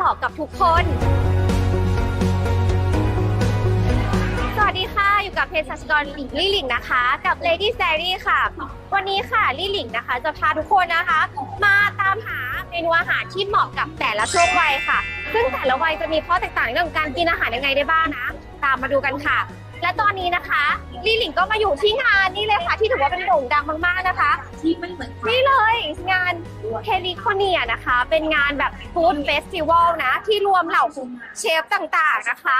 เหมาะกับทุกคน สวัสดีค่ะ อยู่กับเภสัชกรลี่หลิงนะคะ กับ Lady s a r y ค่ะ วันนี้ค่ะลี่หลิงนะคะ จะพาทุกคนนะคะ มาตามหาเมนูอาหารที่เหมาะกับแต่ละช่วงวัยค่ะ ซึ่งแต่ละวัยจะมีข้อแตกต่างในเรื่องของการกินอาหารยังไงได้บ้างนะ ตามมาดูกันค่ะ และตอนนี้นะคะลี่หลิงก็มาอยู่ที่งานนี่เลยค่ะ ที่ถือว่าเป็นโด่งดังมากๆนะคะ ที่ไม่เหมือนใคร นี่เลยงานเ e ลิคอเนียนะคะ เป็นงานแบบฟู้ดเฟสติวัลนะ ที่รวมเหล่าเชฟต่างๆนะคะ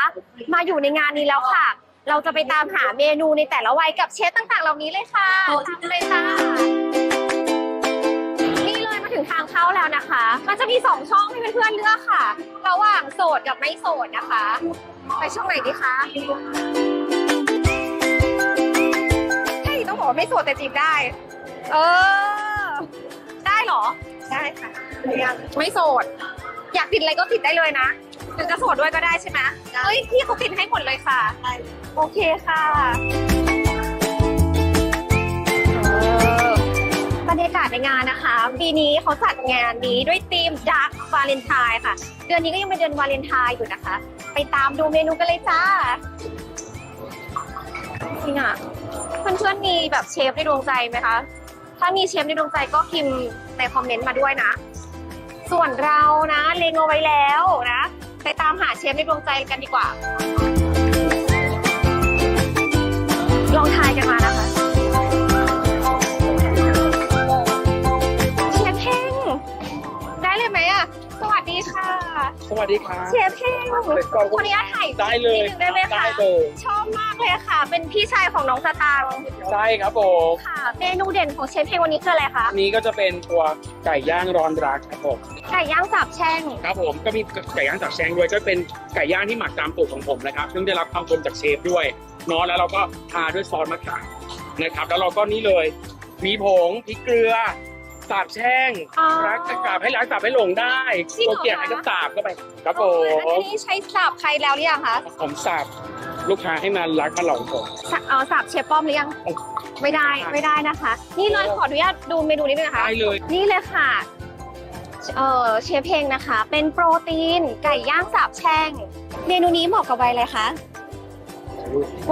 มาอยู่ในงานนี้แล้วค่ะ เราจะไปตามหาเมนูในแต่ละวัยกับเชฟต่างๆ เหล่านี้เลยค่ะตามเลยค่ะ นี่เลยมาถึงทางเข้าแล้วนะคะ มันจะมีสองช่องให้เพื่อนๆเลือกค่ะ ระหว่างโสดกับไม่โสดนะคะ ไปช่องไหนดีคะ เฮ้ยต้องบอกว่าไม่โสดแต่จีบได้ เออ ได้เหรอ ได้ค่ะไม่โสด อยากติดอะไรก็ติดได้เลยนะหรือจะโสดด้วยก็ได้ใช่ไหมเอ้ยพี่เขาติดให้หมดเลยค่ะ โอเคค่ะเออบรรยากาศในงานนะคะ ปีนี้เขาจัดงานนี้ด้วยธีม Dark Valentine ค่ะ เดือนนี้ก็ยังเป็นเดือนวาเลนไทน์อยู่นะคะ ไปตามดูเมนูกันเลยจ้าจริงอะ เพื่อนๆมีแบบเชฟในดวงใจไหมคะ ถ้ามีเชฟในดวงใจก็พิมพ์ในคอมเมนต์มาด้วยนะ ส่วนเรานะเลงเอาไว้แล้วนะ ไปตามหาเชฟในดวงใจกันดีกว่า ลองทายกันมานะคะเชฟเพ่งได้เลยไหมอะสวัสดีค่ะ สวัสดีครับเชฟเพ่งคนนี้ถ่ายได้เลยนิดนึงได้ไหมคะได้เลยชอบมากเลยค่ะ เป็นพี่ชายของน้องสตางค์ใช่ครับผมค่ะเมนูเด่นของเชฟเพ่งวันนี้คืออะไรคะอันนี้ก็จะเป็นตัวไก่ย่างร้อนรักครับผมไก่ย่างสาบแช่งครับผมก็มีไก่ย่างจากแชงด้วยก็เป็นไก่ย่างที่หมักตามสูตรของผมนะครับซึ่งได้รับความชมจากเชฟด้วยเนาะแล้วเราก็ทาด้วยซอสมะขามนะครับแล้วเราก็นี่เลย มีผงพริกเกลือ สาบแช่งอ๋อ รักจะกราบให้รักสาบให้หลงได้จริงเหรอ ตัวเกียรติให้ก็สาบก็ไป ครับผอัมนนี้ใช้สาบใครแล้วหรือยังคะผมสาบลูกค้าให้มารักมาหลงผม สาเอาสาบเชฟป้อมหรือยังไม่ได้ไม่ได้นะคะ นี่เลยขออนุญาตดูเมนูนี้ด้วยนะคะ ได้เลย นี่เลยค่ะ เออเชฟเพงนะคะ เป็นโปรตีนไก่ย่างสาบแช่ง เมนูนี้เหมาะกับวัยอะไรคะ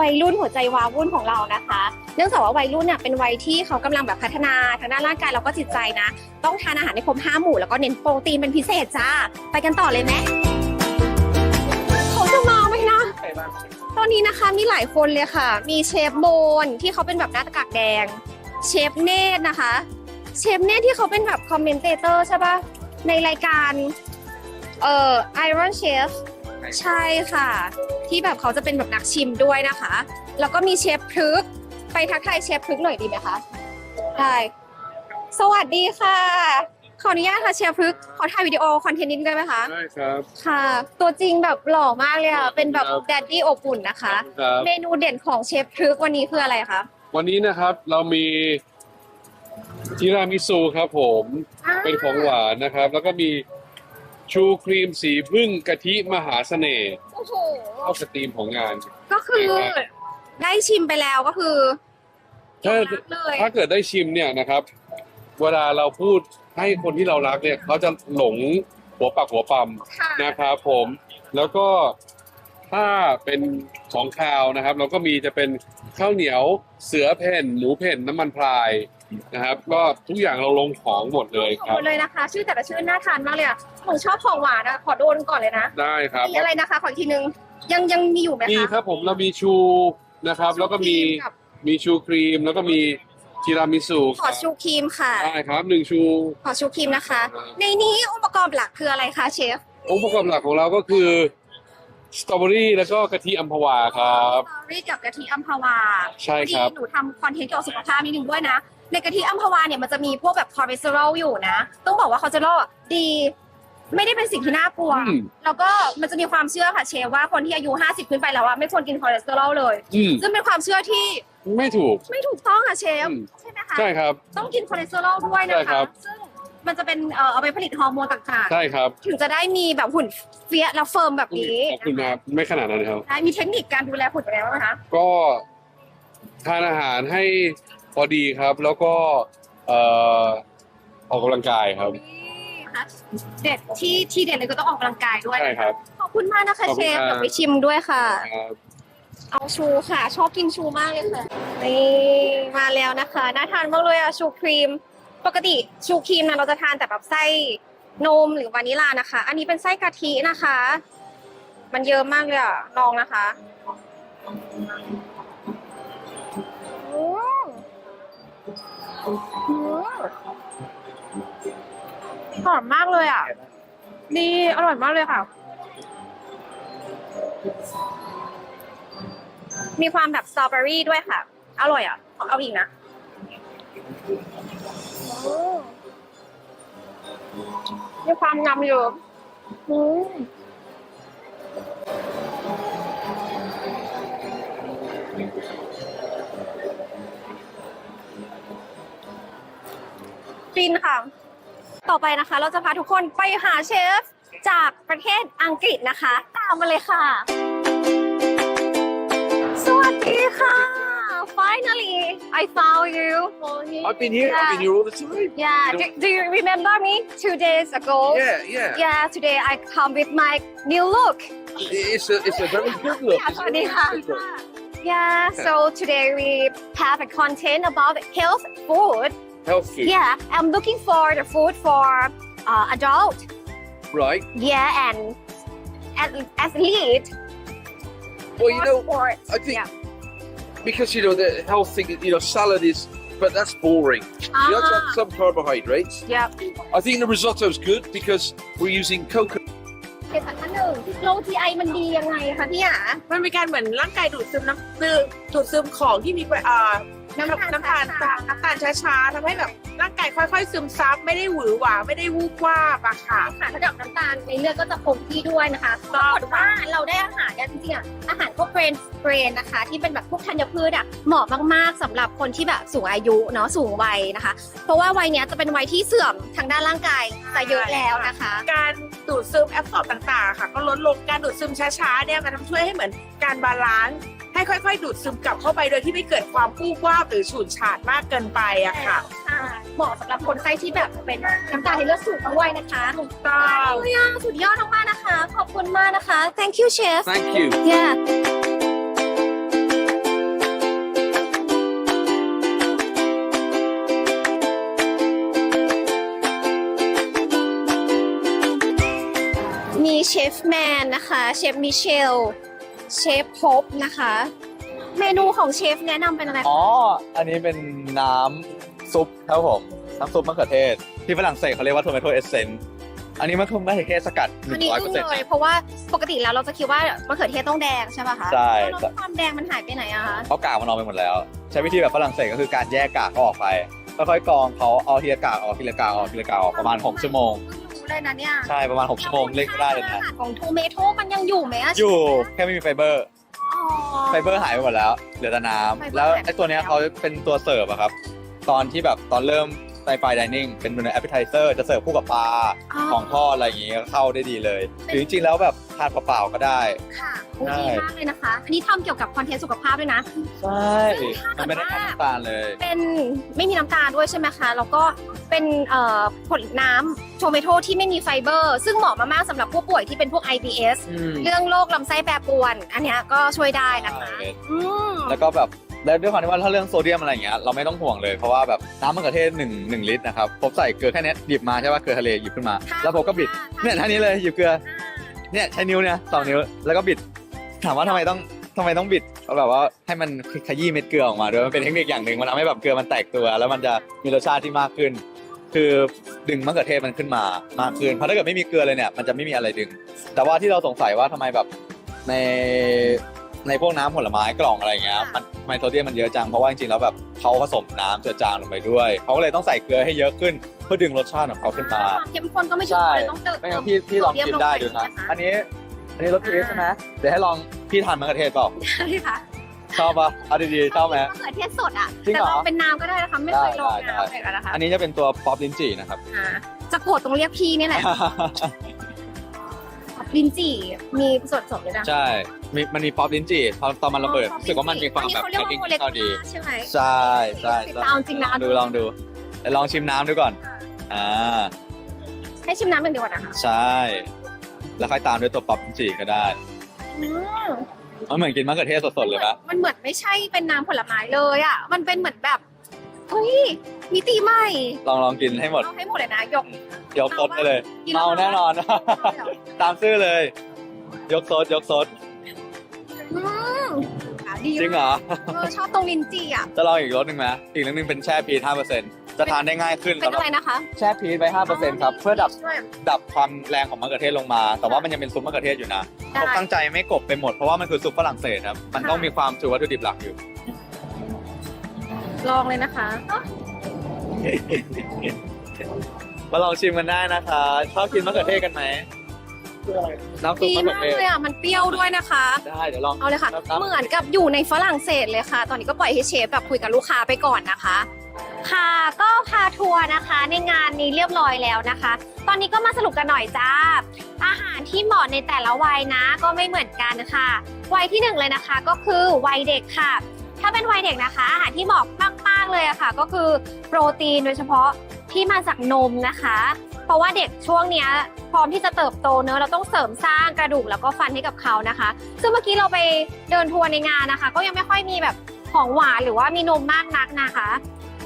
วัยรุ่นหัวใจวาวุ่นของเรานะคะ เนื่องจากว่าวัยรุ่นเนี่ยเป็นวัยที่เขากำลังแบบพัฒนาทางด้านร่างกายแล้วก็จิตใจนะ ต้องทานอาหารในครบห้าหมู่แล้วก็เน้นโปรตีนเป็นพิเศษจ้า ไปกันต่อเลยไหมเขาจะมาไหมนะตอนนี้นะคะมีหลายคนเลยค่ะ มีเชฟโบนที่เขาเป็นแบบหน้าตากากแดง เชฟเนตนะคะ เชฟเนตที่เขาเป็นแบบคอมเมนเตเตอร์ใช่ปะในรายการเอ่อ Iron Chef ใช่ค่ะ ที่แบบเขาจะเป็นแบบนักชิมด้วยนะคะ แล้วก็มีเชฟพลึก ไปทักทายเชฟพลึกหน่อยดีไหมคะ ได้ สวัสดีค่ะ ขออนุญาตค่ะเชฟพลึก ขอถ่ายวิดีโอคอนเทนต์นิดนึงได้ไหมคะ ได้ครับ ค่ะ ตัวจริงแบบหล่อมากเลยอะ เป็นแบบครับแดดดี้อบอุ่นนะคะ ครับ เมนูเด่นของเชฟพลึกวันนี้คืออะไรคะ วันนี้นะครับเรามีทีรามิสุครับผม อ่า เป็นของหวานนะครับ แล้วก็มีชูครีมสีพึ่งกะทิมหาเสน่ห์โอ้โห เข้าสตรีมของงาน ก็คือ ได้ชิมไปแล้วก็คือถ้ารักเลยถ้าเกิดได้ชิมเนี่ยนะครับ เวลาเราพูดให้คนที่เรารักเนี่ยเขาจะหลงหัวปักหัวปั๊มค่ะนะครับผมแล้วก็ถ้าเป็นของคาวนะครับ เราก็มีจะเป็นข้าวเหนียวเสือเพ่นหมูเพ่นน้ำมันพรายนะครับ ก็ทุกอย่างเราลงของหมดเลยขอบครับ คุณเลยนะคะ ชื่อแต่ละชื่อน่าทานมากเลยอะหนูชอบของหวานอะขอโดนก่อนเลยนะได้ครับ มีอะไรนะคะขออีกทีนึงยังยังมีอยู่ไหมมีคะ ครับผมเรามีชู นะครับ แล้วก็มีกับมีชูครีม แล้วก็มีทีรามิสุขอชูครีมค่ะ ได้ครับหนึ่งชู ขอชูครีมนะคะ ในนี้อุปกรณ์หลักคืออะไรคะเชฟ องค์ประกอบหลักของเราก็คือสตรอเบอรี่แล้วก็กะทิอัมพวาครับ สตอรี่กับกะทิอัมพวาใช่ครับ พอดีหนูทำคอนเทนต์เกี่ยวกับสุขภาพนิดนึงด้วยนะ ในกะทิอัมพวาเนี่ยมันจะมีพวกแบบคอเลสเตอรอลอยู่นะ ต้องบอกว่าคอเลสเตอรอลอะดี ไม่ได้เป็นสิ่งที่น่ากลัว อืมแล้วก็มันจะมีความเชื่อค่ะเชฟว่าคนที่อายุ 50 ขึ้นไปแล้วอะไม่ควรกินคอเลสเตอรอลเลย อืมซึ่งเป็นความเชื่อที่ไม่ถูก ไม่ถูกต้องค่ะเชฟอืม ใช่ไหมคะ ใช่ครับ ต้องกินคอเลสเตอรอลด้วยใช่นะครัคะ บ ซึ่งมันจะเป็นเอ่อเอาไปผลิตฮอร์โมนต่างใช่ครับๆ ถึงจะได้มีแบบหุ่นเฟียสและเฟิร์มแบบนี้ขอบคุณครับไม่ขนาดนั้นครับใช่มีเทคนิคการดูแลหุ่นยังไงบ้างคะ ก็ทานอาหารให้พอดีครับ แล้วก็เอ่อออกกำลังกายครับ นี่นะคะ เด็ดที่ที่เด็ดเลยก็ต้องออกกำลังกายด้วย ใช่ครับ ขอบคุณมากนะคะขอบเชคุณฟครับ เดี๋ยวไปชิมด้วยค่ะ ครับเอาชูค่ะ ชอบกินชูมากเลยค่ะนี่มาแล้วนะคะน่าทานมากเลยอะชูครีม ปกติชูครีมนะเราจะทานแต่แบบไส้นมหรือวานิลานะคะ อันนี้เป็นไส้กะทินะคะ มันเยอะมากเลยอะลองนะคะอืมอืมห อมมากเลยอะ ดี อร่อยมากเลยค่ะ มีความแบบสตรอเบอรี่ด้วยค่ะ อร่อยอะ เอาอีกนะมีความยำอยู่ฟินค่ะ ต่อไปนะคะ เราจะพาทุกคนไปหาเชฟ จากประเทศอังกฤษนะคะ ตามมาเลยค่ะ สวัสดีค่ะ finally I found you I've been here. I've been here all the time. yeah do, do you remember me two days ago Yeah, yeah. yeah today I come with my new look It's a it's a very good look. สวัสดีค่ะ yeah so today we have a content about health food Health food, yeah I'm looking for the food for uh, adult right? yeah and at- athlete Well, you or know, sports I think- yeah. because you know the health thing. You know, salad is, but that's boring. You have to Ah, have some carbohydrates. yeah. I think the risotto's good because we're using coconut. เห็นสักท่านหนึ่งโล TI มันดียังไงคะพี่หยา มันเป็นการเหมือนร่างกายดูดซึมน้ำดูดดูดซึมของที่มีเอ่อ น้ำน้ำตาลน้ำตาลช้าๆทำให้แบบร่างกายค่อยๆ ซึมซับไม่ได้หวือหวาไม่ได้วูบวาบอะค่ะ ค่ะระดับน้ำตาลในเลือดก็จะคงที่ด้วยนะคะปรากฏว่าเราได้อาหารเนี่ยจริงๆอะอาหารพวกเกรนเกรนนะคะ ที่เป็นแบบพวกธัญพืชอะเหมาะมากๆสำหรับคนที่แบบสูงอายุเนาะสูงวัยนะคะ เพราะว่าวัยเนี้ยจะเป็นวัยที่เสื่อมทางด้านร่างกายจะเยอะแล้วนะคะ การดูดซึมแอปสอบต่างๆ ค่ะ ก็ลดลงการดูดซึมช้าๆเนี่ยมันทำช่วยให้เหมือนการบาลานซ์ ให้ค่อย ๆ ดูดซึมกลับเข้าไปโดยที่ไม่เกิดความปู้วาบหรือฉูดฉาดมากเกินไปอะค่ะค่ะเหมาะสำหรับคนไข้ที่แบบเป็นน้ำตาลในเลือดสูงด้วยนะคะถูกต้องเฮ้ยอะสุดยอดมากๆนะคะ ขอบคุณมากนะคะ thank you chef Thank you. yeah มีเชฟแมนนะคะเชฟมิ เชลเชฟพบนะคะ เมนูของเชฟแนะนำเป็นอะไรคะ อ๋อ อันนี้เป็นน้ำซุปครับผม น้ำซุปมะเขือเทศ ที่ฝรั่งเศสเขาเรียกว่า tomato essence อันนี้มะเขือมะเขือเทศสกัดอันนี้อึ้ง100%เลยเพราะว่าปกติแล้วเราจะคิดว่ามะเขือเทศต้องแดงใช่ป่ะคะใช่ แล้วความแดงมันหายไปไหนอะคะเพราะกากมันออกไปหมดแล้ว ใช้วิธีแบบฝรั่งเศสก็คือการแยกกากเขาออกไปค่อยๆกรองเขาเอาทีละกากออกทีละกากออกทีละกากออกประมาณ 6 ชั่วโมง เพิ่งรู้เลยนะเนี่ยใช่ประมาณ 6 ชั่วโมงเรียกได้เลยอานะหารของโทเมโต้มันยังอยู่ไหมอะอยู่แค่ไม่มีไฟเบอร์ อ๋อ ไฟเบอร์หายไปหมดแล้ว เหลือแต่น้ไฟเบอร์ำแล้วหายไปไอ้ตัวเนี้ยแล้วเขาเป็นตัวเสิร์ฟอะครับ ตอนที่แบบตอนเริ่ม ไฟไฟดิเนิ่งเป็นเมนูแอปเป i z เซอร์จะเสิร์ฟคู่กับปลาของทอดอะไรอย่างงี้ก็เข้าได้ดีเลย หรือจริงๆแล้วแบบทานเปล่าๆก็ได้ ค่ะโอใช่เคมากเลยนะคะ อันนี้ทำเกี่ยวกับคอนเทนต์สุขภาพด้วยนะ ใช่มันไม่ได้ทำน้ำตาลเลย เป็นไม่มีน้ำตาลด้วยใช่ไหมคะ แล้วก็เป็นเอ่อผลน้ำโทเมโต้ที่ไม่มีไฟเบอร์ ซึ่งเหมาะมากๆสำหรับผู้ป่วยที่เป็นพวก IBS เรื่องโรคลำไส้แปรปรวน อันเนี้ยก็ช่วยได้นะคะใช่อืม แล้วก็แบบ แล้วด้วยความที่ว่าถ้าเรื่องโซเดียมอะไรอย่างเงี้ยเราไม่ต้องห่วงเลยเพราะว่าแบบน้ำมะเขือเทศหนึ่งหนึ่งลิตรนะครับผมใส่เกลือแค่เนี้ยหยิบมาใช่ป่ะเกลือทะเลหยิบขึ้นมา แล้วผมก็บิดเนี่ยท่านี้เลยหยิบเกลือเนี่ยใช้นิ้วเนี่ยสองนิ้วแล้วก็บิด ถามว่าทำไมต้องทำไมต้องบิดแบบว่าให้มันขยี้เม็ดเกลือออกมาด้วยมันเป็นเทคนิคอย่างหนึ่งมันทำให้แบบเกลือมันแตกตัว แล้วมันจะมีรสชาติที่มากขึ้น คือดึงมะเขือเทศมันขึ้นมามากขึ้นเพราะถ้าเกิดไม่มีเกลือเลยเนี่ยมันจะไม่มีอะไรดึง แต่ว่าที่เราสงสัยว่าทำไมแบบใน ในพวกน้ำผลไม้กล่องอะไรอย่างเงี้ยมันทำไมโซเดียมมันเยอะจัง เพราะว่าจริงๆแล้วแบบเขาผสมน้ำเจือจางลงไปด้วยเขาก็เลยต้องใส่เกลือให้เยอะขึ้นเพื่อดึงรสชาติของเขาขึ้นมา ความเข้มข้นก็ไม่ใช่ใช่ เลยต้องเติมไม่งั้นพี่พี่ลองชิมได้ดูนะ อันนี้ อันนี้รสพีชใช่ไหมเดี๋ยวให้ลองพี่ทานมะเขือเทศเปล่าใช่ค่ะชอบปะเอาดีๆชอบไหม มะเขือเทศสดอะจริงแต่เหรอลองเป็นน้ำก็ได้นะคะไม่เคยลองได้ได้ น้ำเลยนะคะอันนี้จะเป็นตัวป๊อปลินจีนะครับ อ่าจะโกรธตรงเรียกพี่นี่แหละ ลินจี่มีส่วนผสมด้วยนะใช่มีมันมีป๊อปลินจีพอตอนมันระเบิดรู้สึกว่ามันมีความแบบอันนี้เขาเรียกว่าโมเลแพ็คกุกิ้งที่เข้าดีลาร์ใช่ไหมใช่ใช่ติดใช่ตามจริงนะลองดูลองดูเดี๋ยวลองชิมน้ำดูก่อน อ่า ให้ชิมน้ำเป็นเดียวก่อนนะคะใช่ แล้วค่อยตามด้วยตัวป๊อปจีก็ได้อืมมันเหมือนกินมะเขือเทศสดๆเลยปะมันเหมือนไม่ใช่เป็นน้ำผลไม้เลยอะ มันเป็นเหมือนแบบเฮ้ย มิติใหม่ลองลองกินให้หมด เอาให้หมดเลยนะยก ยกซดไปเลยกินแล้วเมาแน่นอนเดี๋ยวตามซื่อเลย ยกซดยกซดอืมดีจริงเหรอ เออชอบตรงลิ้นจี่อะ จะลองอีกรสหนึ่งไหมอีกรสหนึ่งเป็นแช่พีช5%จะทานได้ง่ายขึ้นเป็นสำหรับอะไรนะคะแช่พีชไว้5%ครับเพื่อดับ ด้วย ดับความแรงของมะเขือเทศลงมา แต่ว่ามันยังเป็นซุปมะเขือเทศอยู่นะได้ ผมตั้งใจไม่กบไปหมด เพราะว่ามันคือซุปฝรั่งเศสครับ มันต้องค่ะมีความถือวัตถุดิบหลักอยู่ ลองเลยนะคะ มาลองชิมกันได้นะคะชอบกินมะเขือเทศกันไหมน้ำซุปดีมะเขือมากเทศเลยอะ มันเปรี้ยวด้วยนะคะ ได้เดี๋ยวลองเอาเลยค่ะรับเหมือนกับอยู่ในฝรั่งเศสเลยค่ะ ตอนนี้ก็ปล่อยให้เชฟแบบคุยกับลูกค้าไปก่อนนะคะ ค่ะก็พาทัวร์นะคะ ในงานนี้เรียบร้อยแล้วนะคะ ตอนนี้ก็มาสรุปกันหน่อยจ้า อาหารที่เหมาะในแต่ละวัยนะ ก็ไม่เหมือนกันค่ะ วัยที่หนึ่งเลยนะคะ ก็คือวัยเด็กค่ะ ถ้าเป็นวัยเด็กนะคะ อาหารที่เหมาะมาก ๆ เลยอะค่ะ ก็คือโปรตีนโดยเฉพาะที่มาจากนมนะคะ เพราะว่าเด็กช่วงเนี้ยพร้อมที่จะเติบโตเนอะเราต้องเสริมสร้างกระดูกแล้วก็ฟันให้กับเขานะคะ ซึ่งเมื่อกี้เราไปเดินทัวร์ในงานนะคะ ก็ยังไม่ค่อยมีแบบของหวานหรือว่ามีนมมากนักนะคะ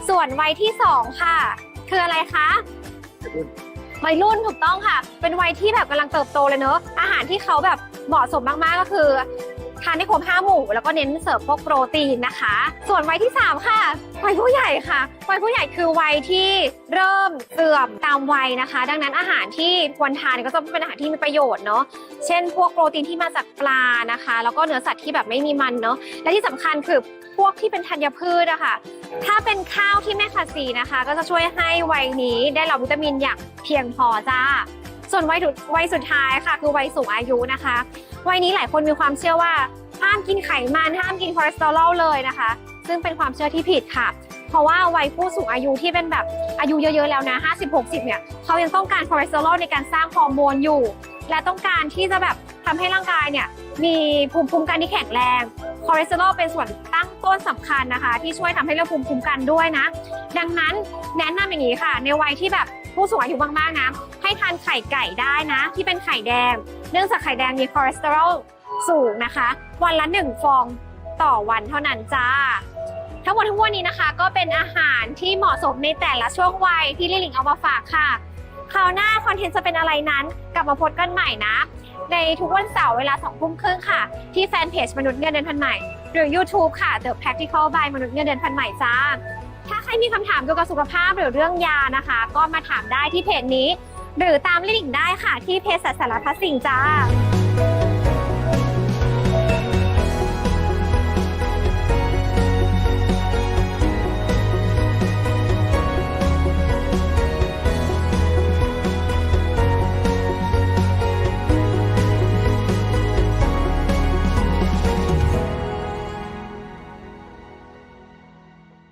ส่วนวัยที่สองค่ะ คืออะไรคะวัยรุ่นถูกต้องค่ะ เป็นวัยที่แบบกำลังเติบโตเลยเนอะอาหารที่เขาแบบเหมาะสมมากๆก็คือ ทานให้ครบห้าหมู่แล้วก็เน้นเสิริมพวกโปรตีนนะคะ ส่วนวัยที่สามค่ะวัยผู้ใหญ่ค่ะวัยผู้ใหญ่คือวัยที่เริ่มเสื่อมตามวัยนะคะ ดังนั้นอาหารที่ควรทานก็จะเป็นอาหารที่มีประโยชน์เนาะเช่น พวกโปรตีนที่มาจากปลานะคะ แล้วก็เนื้อสัตว์ที่แบบไม่มีมันเนาะและที่สำคัญคือพวกที่เป็นธัญพืชอะค่ะถ้าเป็นข้าวที่ไม่ขัดสีนะคะ ก็จะช่วยให้วัยนี้ได้รับวิตามินอย่างเพียงพอจ้าส่วนวัยสุดวัยสุดท้ายค่ะ คือวัยสูงอายุนะคะ วัยนี้หลายคนมีความเชื่อว่าห้ามกินไขมันห้ามกินคอเลสเตอรอลเลยนะคะ ซึ่งเป็นความเชื่อที่ผิดค่ะ เพราะว่าวัยผู้สูงอายุที่เป็นแบบอายุเยอะๆแล้วนะ 50-60 เนี่ยเขายังต้องการคอเลสเตอรอลในการสร้างฮอร์โมนอยู่ และต้องการที่จะแบบทำให้ร่างกายเนี่ยมีภูมิคุ้มกันที่แข็งแรงคอเลสเตอรอลเป็นส่วนตั้งต้นสำคัญนะคะ ที่ช่วยทำให้เราภูมิคุ้มกันด้วยนะ ดังนั้นแนะนำอย่างนี้ค่ะ ในวัยที่แบบผู้สูงอายุมากๆนะให้ทานไข่ไก่ได้นะ ที่เป็นไข่แดง เนื่องจากไข่แดงมีคอเลสเตอรอลสูงนะคะ วันละหนึ่งฟองต่อวันเท่านั้นจ้า ทั้งหมดทั้งมวลนี้นะคะ ก็เป็นอาหารที่เหมาะสมในแต่ละช่วงวัยที่ลิลิงเอามาฝากค่ะคราวหน้าคอนเทนต์จะเป็นอะไรนั้น กลับมาพบกันใหม่นะ ในทุกวันเสาร์เวลา2ทุ่มครึ่งค่ะ ที่แฟนเพจมนุษย์เงินเดือนพันใหม่ หรือ YouTube ค่ะ The Practical by มนุษย์เงินเดือนพันใหม่จ้า ถ้าใครมีคำถามเกี่ยวกับสุขภาพหรือเรื่องยานะคะ ก็มาถามได้ที่เพจนี้ หรือตามลิงก์ได้ค่ะที่เพจสัตว์สารพัดสิ่งจ้า